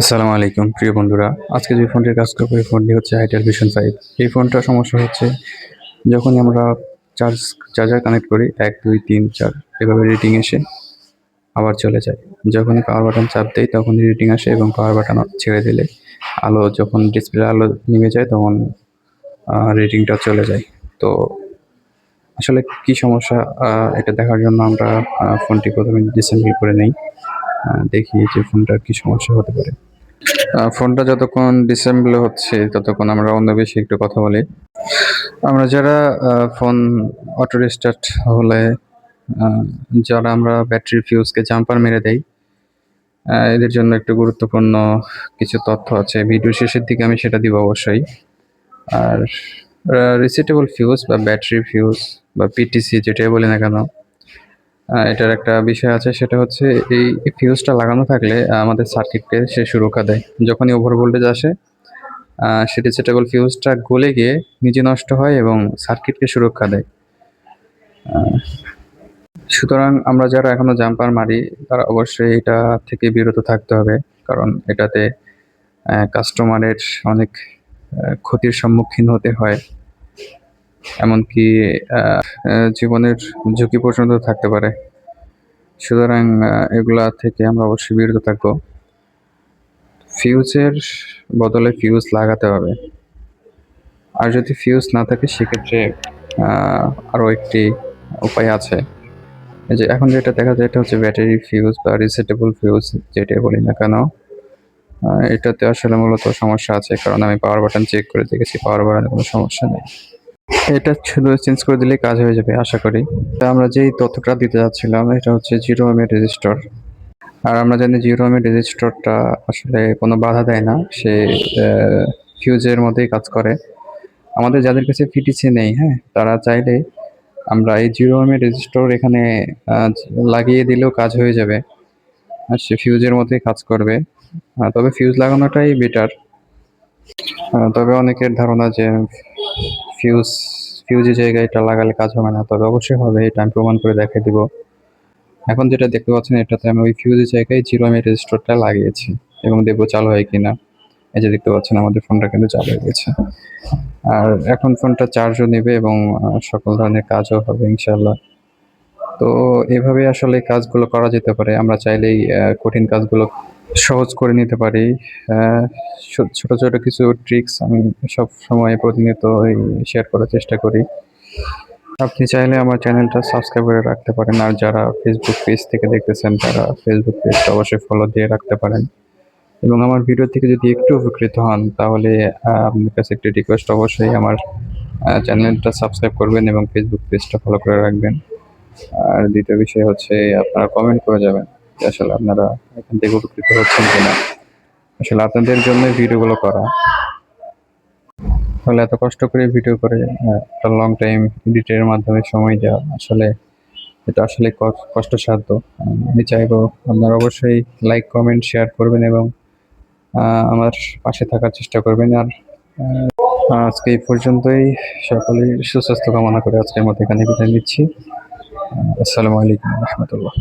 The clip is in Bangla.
আসসালামু আলাইকুম, প্রিয় বন্ধুরা। আজকে যে ফোনটির কাজ করব, এই ফোনটি হচ্ছে আইটেল ভিশন ফাইভ এই ফোনটার সমস্যা হচ্ছে, যখনই আমরা চার্জ চার্জার কানেক্ট করি, এক, দুই, তিন, চার, এভাবে রেটিং এসে আবার চলে যায়। যখনই পাওয়ার বাটন চাপ দেই তখন রেটিং আসে এবং পাওয়ার বাটন ছেড়ে দিলে আলো যখন ডিসপ্লে আলো নেমে যায়, তখন রেটিংটা চলে যায়। তো আসলে কি সমস্যা এটা দেখার জন্য আমরা ফোনটি প্রথমে ডিসেম্বল করে নেই। দেখি যে ফোনটার কি সমস্যা হতে পারে। ফোনটা যতক্ষণ ডিসেম্বল হচ্ছে, ততক্ষণ আমরা অন্য বেশি একটু কথা বলি। আমরা যারা ফোন অটো রিস্টার্ট হলে যারা আমরা ব্যাটারি ফিউজকে জাম্পার মেরে দেই এদের জন্য একটু গুরুত্বপূর্ণ কিছু তথ্য আছে। ভিডিও শেষের দিকে আমি সেটা দিব অবশ্যই। আর রিসেটেবল ফিউজ বা ব্যাটারি ফিউজ বা পিটিসি যেটাই বলি না কেন এটার একটা বিষয় আছে, সেটা হচ্ছে এই ফিউজটা লাগানো থাকলে আমাদের সার্কিটকে সে সুরক্ষা দেয়। যখনই ওভার ভোল্টেজ আসে সে রিসেটেবল ফিউজটা গলে গিয়ে নিজে নষ্ট হয় এবং সার্কিটকে সুরক্ষা দেয়। সুতরাং আমরা যারা এখনও জাম্পার মারি, তারা অবশ্যই এটা থেকে বিরত থাকতে হবে, কারণ এটাতে কাস্টমারের অনেক ক্ষতির সম্মুখীন হতে হয়। এমনকি জীবনের ঝুঁকি পর্যন্ত থাকতে পারে। সুতরাং এগুলা থেকে আমরা অবশ্যই বিরত থাকব। ফিউজের বদলে ফিউজ লাগাতে হবে। আর যদি ফিউজ না থাকে, সেক্ষেত্রে আরও একটি উপায় আছে। যে এখন যেটা দেখা যায়, এটা হচ্ছে ব্যাটারি ফিউজ বা রিসেটেবল ফিউজ যেটাই বলি না কেন। এটাতে আসলে মূলত সমস্যা আছে, কারণ আমি পাওয়ার বাটন চেক করে দেখেছি পাওয়ার বাটনে কোনো সমস্যা নেই। এটা শুধু চেঞ্জ করে দিলেই কাজ হয়ে যাবে, আশা করি। তা আমরা যেই তথ্যটা দিতে যাচ্ছিলাম, এটা হচ্ছে জিরো এম রেজিস্টর আর আমরা জানি জিরো এম রেজিস্টরটা আসলে কোনো বাধা দেয় না, সে ফিউজের মধ্যেই কাজ করে। আমাদের যাদের কাছে পিটিসি নেই হ্যাঁ তারা চাইলে আমরা এই জিরো এম রেজিস্টর এখানে লাগিয়ে দিলেও কাজ হয়ে যাবে। আর সে ফিউজের মধ্যেই কাজ করবে। তবে ফিউজ লাগানোটাই বেটার তবে অনেকের ধারণা যে ফিউজ ফিউজের জায়গায় এটা লাগালে কাজ হবে না। তবে অবশ্যই হবে, এটা আমি প্রমাণ করে দেখিয়ে দিব। এখন যেটা দেখতে পাচ্ছেন, এটাতে আমি ওই ফিউজের জায়গায় জিরো এম রেজিস্টরটা লাগিয়েছি এবং দেখব চালু হয় কিনা। এই যে দেখতে পাচ্ছেন, আমাদের ফোনটা কিন্তু চালু হয়ে গেছে। আর এখন ফোনটা চার্জও নেবে এবং সকল ধরনের কাজও হবে ইনশাল্লাহ তো এভাবে আসলে কাজগুলো করা যেতে পারে। আমরা চাইলেই কঠিন কাজগুলো সহজ করে নিতে পারি। ছোট ছোট কিছু ট্রিক্স আমি সব সময় প্রতিনিয়ত শেয়ার করার চেষ্টা করি। আপনি চাইলে আমার চ্যানেলটা সাবস্ক্রাইব করে রাখতে পারেন। আর যারা ফেসবুক পেজ থেকে দেখতেছেন, তারা ফেসবুক পেজটা অবশ্যই ফলো দিয়ে রাখতে পারেন। এবং আমার ভিডিও থেকে যদি একটু উপকৃত হন, তাহলে আপনার কাছে একটি রিকোয়েস্ট অবশ্যই আমার চ্যানেলটা সাবস্ক্রাইব করবেন এবং ফেসবুক পেজটা ফলো করে রাখবেন। আর দ্বিতীয় বিষয় হচ্ছে, আপনারা কমেন্ট করে যাবেন। আসলে আপনারা এখান থেকে উপকৃত হচ্ছেন কিনা। আসলে আপনাদের জন্য ভিডিওগুলো করা। তাহলে এত কষ্ট করে ভিডিও করে একটা লং টাইম এডিটের মাধ্যমে সময় দেওয়া আসলে এটা আসলে কষ্টসাধ্য। আমি চাইব আপনারা অবশ্যই লাইক কমেন্ট শেয়ার করবেন এবং আমার পাশে থাকার চেষ্টা করবেন। আর আজকে এই পর্যন্তই। সকলের সুস্বাস্থ্য কামনা করে আজকের মতো এখানে বিদায় নিচ্ছি। আসসালামু আলাইকুম রহমতুল্লাহ।